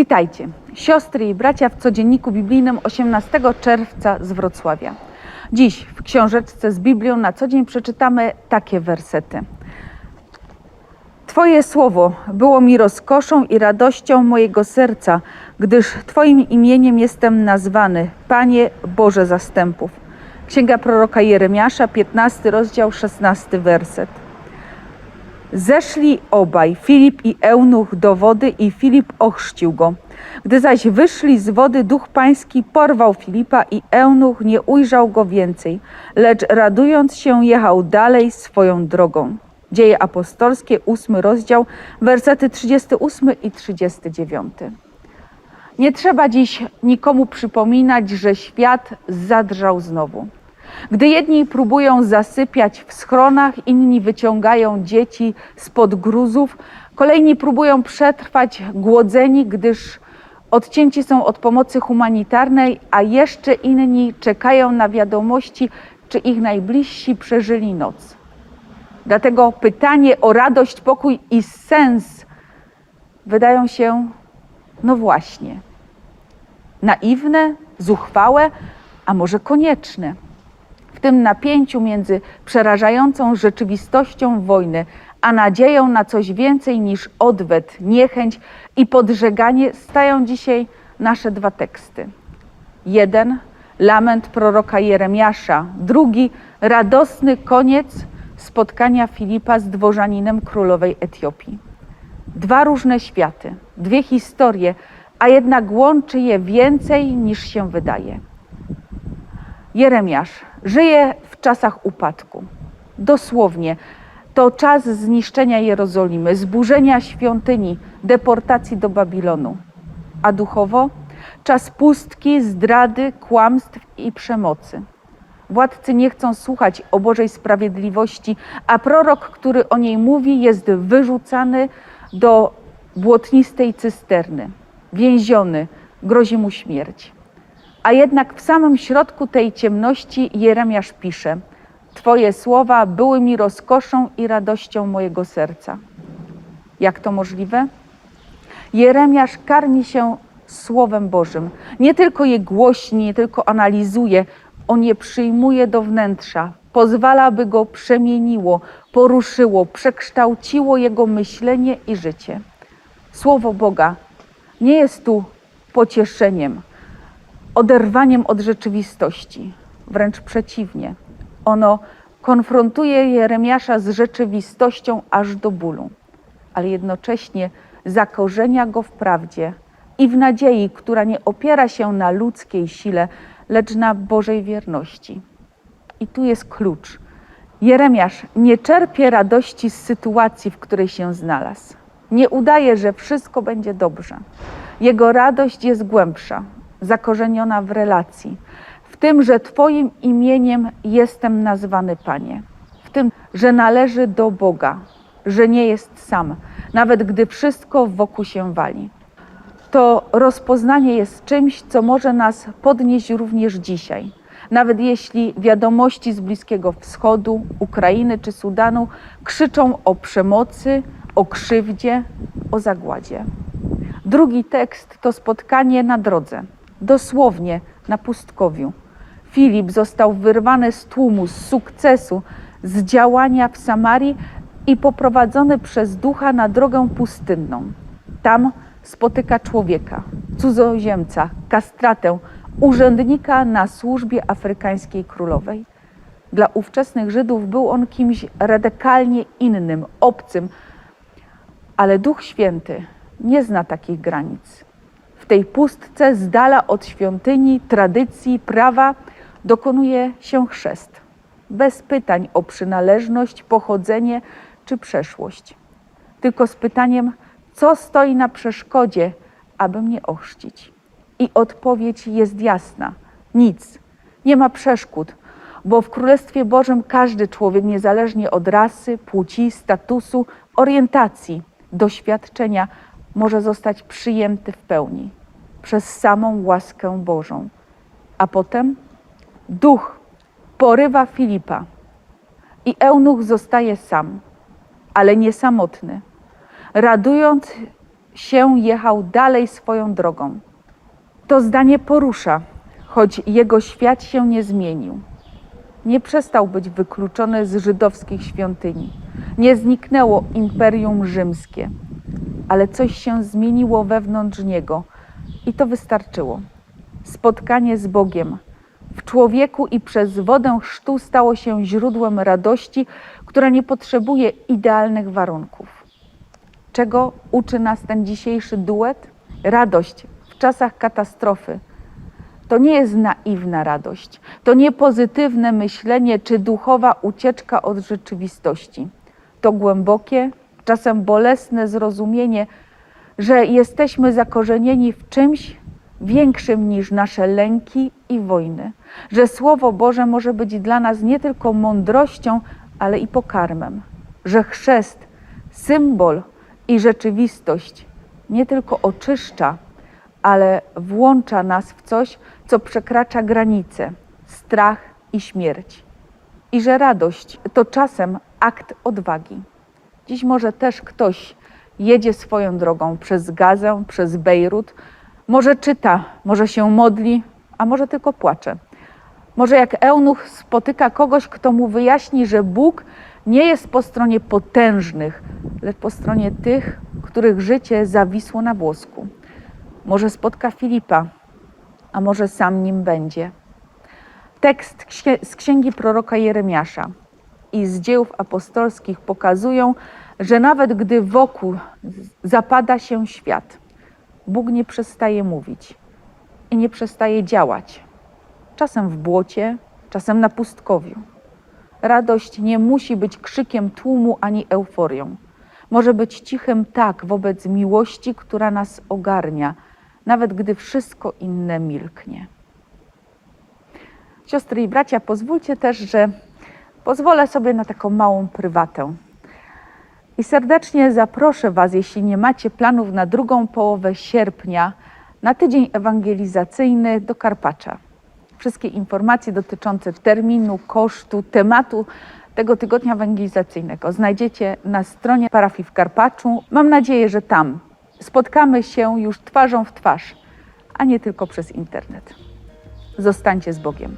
Witajcie, siostry i bracia w codzienniku biblijnym 18 czerwca z Wrocławia. Dziś w książeczce z Biblią na co dzień przeczytamy takie wersety. Twoje słowo było mi rozkoszą i radością mojego serca, gdyż Twoim imieniem jestem nazwany, Panie Boże zastępów. Księga proroka Jeremiasza, 15 rozdział, 16 werset. Zeszli obaj, Filip i Eunuch, do wody i Filip ochrzcił go. Gdy zaś wyszli z wody, duch pański porwał Filipa i Eunuch nie ujrzał go więcej, lecz radując się jechał dalej swoją drogą. Dzieje apostolskie, ósmy rozdział, wersety 38 i 39. Nie trzeba dziś nikomu przypominać, że świat zadrżał znowu. Gdy jedni próbują zasypiać w schronach, inni wyciągają dzieci spod gruzów, kolejni próbują przetrwać głodzeni, gdyż odcięci są od pomocy humanitarnej, a jeszcze inni czekają na wiadomości, czy ich najbliżsi przeżyli noc. Dlatego pytanie o radość, pokój i sens wydają się, no właśnie, naiwne, zuchwałe, a może konieczne w tym napięciu między przerażającą rzeczywistością wojny, a nadzieją na coś więcej niż odwet, niechęć i podżeganie stają dzisiaj nasze dwa teksty. Jeden lament proroka Jeremiasza, drugi radosny koniec spotkania Filipa z dworzaninem królowej Etiopii. Dwa różne światy, dwie historie, a jednak łączy je więcej niż się wydaje. Jeremiasz żyje w czasach upadku. Dosłownie to czas zniszczenia Jerozolimy, zburzenia świątyni, deportacji do Babilonu. A duchowo czas pustki, zdrady, kłamstw i przemocy. Władcy nie chcą słuchać o Bożej sprawiedliwości, a prorok, który o niej mówi, jest wyrzucany do błotnistej cysterny, więziony, grozi mu śmierć. A jednak w samym środku tej ciemności Jeremiasz pisze: Twoje słowa były mi rozkoszą i radością mojego serca. Jak to możliwe? Jeremiasz karmi się Słowem Bożym. Nie tylko je głośni, nie tylko analizuje, on je przyjmuje do wnętrza, pozwala, by go przemieniło, poruszyło, przekształciło jego myślenie i życie. Słowo Boga nie jest tu pocieszeniem, oderwaniem od rzeczywistości. Wręcz przeciwnie. Ono konfrontuje Jeremiasza z rzeczywistością aż do bólu, ale jednocześnie zakorzenia go w prawdzie i w nadziei, która nie opiera się na ludzkiej sile, lecz na Bożej wierności. I tu jest klucz. Jeremiasz nie czerpie radości z sytuacji, w której się znalazł. Nie udaje, że wszystko będzie dobrze. Jego radość jest głębsza, zakorzeniona w relacji, w tym, że Twoim imieniem jestem nazwany Panie, w tym, że należy do Boga, że nie jest sam, nawet gdy wszystko wokół się wali. To rozpoznanie jest czymś, co może nas podnieść również dzisiaj. Nawet jeśli wiadomości z Bliskiego Wschodu, Ukrainy czy Sudanu krzyczą o przemocy, o krzywdzie, o zagładzie. Drugi tekst to spotkanie na drodze, dosłownie na pustkowiu. Filip został wyrwany z tłumu, z sukcesu, z działania w Samarii i poprowadzony przez ducha na drogę pustynną. Tam spotyka człowieka, cudzoziemca, kastratę, urzędnika na służbie afrykańskiej królowej. Dla ówczesnych Żydów był on kimś radykalnie innym, obcym, ale Duch Święty nie zna takich granic. Tej pustce, z dala od świątyni, tradycji, prawa, dokonuje się chrzest. Bez pytań o przynależność, pochodzenie czy przeszłość. Tylko z pytaniem, co stoi na przeszkodzie, aby mnie ochrzcić. I odpowiedź jest jasna: nic. Nie ma przeszkód, bo w Królestwie Bożym każdy człowiek, niezależnie od rasy, płci, statusu, orientacji, doświadczenia, może zostać przyjęty w pełni przez samą łaskę Bożą. A potem duch porywa Filipa i eunuch zostaje sam, ale nie samotny. Radując się jechał dalej swoją drogą. To zdanie porusza, choć jego świat się nie zmienił. Nie przestał być wykluczony z żydowskich świątyni. Nie zniknęło imperium rzymskie, ale coś się zmieniło wewnątrz niego i to wystarczyło. Spotkanie z Bogiem w człowieku i przez wodę chrztu stało się źródłem radości, która nie potrzebuje idealnych warunków. Czego uczy nas ten dzisiejszy duet? Radość w czasach katastrofy. To nie jest naiwna radość, to nie pozytywne myślenie czy duchowa ucieczka od rzeczywistości. To głębokie, czasem bolesne zrozumienie, że jesteśmy zakorzenieni w czymś większym niż nasze lęki i wojny, że Słowo Boże może być dla nas nie tylko mądrością, ale i pokarmem, że chrzest, symbol i rzeczywistość nie tylko oczyszcza, ale włącza nas w coś, co przekracza granice, strach i śmierć. I że radość to czasem akt odwagi. Dziś może też ktoś jedzie swoją drogą przez Gazę, przez Bejrut, może czyta, może się modli, a może tylko płacze. Może jak eunuch spotyka kogoś, kto mu wyjaśni, że Bóg nie jest po stronie potężnych, lecz po stronie tych, których życie zawisło na włosku. Może spotka Filipa, a może sam nim będzie. Tekst z księgi proroka Jeremiasza i z dziejów apostolskich pokazują, że nawet gdy wokół zapada się świat, Bóg nie przestaje mówić i nie przestaje działać. Czasem w błocie, czasem na pustkowiu. Radość nie musi być krzykiem tłumu ani euforią. Może być cichym tak wobec miłości, która nas ogarnia, nawet gdy wszystko inne milknie. Siostry i bracia, pozwólcie też, że pozwolę sobie na taką małą prywatę. I serdecznie zaproszę Was, jeśli nie macie planów na drugą połowę sierpnia, na tydzień ewangelizacyjny do Karpacza. Wszystkie informacje dotyczące terminu, kosztu, tematu tego tygodnia ewangelizacyjnego znajdziecie na stronie parafii w Karpaczu. Mam nadzieję, że tam spotkamy się już twarzą w twarz, a nie tylko przez internet. Zostańcie z Bogiem.